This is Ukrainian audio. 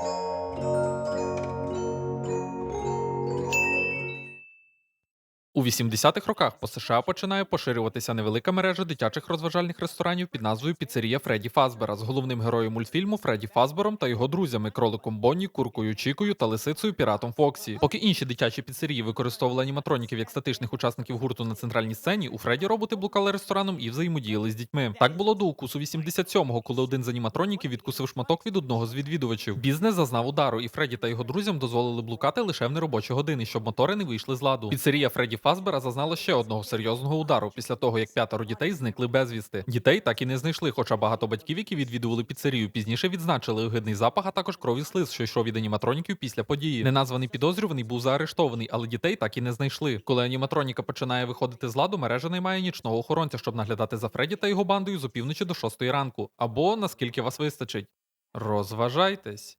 Música У 80-х роках по США починає поширюватися невелика мережа дитячих розважальних ресторанів під назвою Піцерія Фредді Фазбера з головним героєм мультфільму Фредді Фазбером та його друзями кроликом Бонні, куркою Чікою та лисицею Піратом Фоксі. Поки інші дитячі піцерії використовували аніматроніків як статичних учасників гурту на центральній сцені, у Фредді роботи блукали рестораном і взаємодіяли з дітьми. Так було до укусу 87-го, коли один з аніматроніків відкусив шматок від одного з відвідувачів. Бізнес зазнав удару, і Фредді та його друзям дозволили блукати лише в неробочі години, щоб мотори не вийшли з ладу. Піцерія Фредді Фазбера зазнала ще одного серйозного удару після того, як п'ятеро дітей зникли безвісти. Дітей так і не знайшли, хоча багато батьків, які відвідували піцерію, пізніше відзначили огидний запах, а також крові слиз, що йшов від аніматроніків після події. Неназваний підозрюваний був заарештований, але дітей так і не знайшли. Коли аніматроніка починає виходити з ладу, мережа наймає нічного охоронця, щоб наглядати за Фредді та його бандою з опівночі до шостої ранку. Або наскільки вас вистачить. Розважайтесь.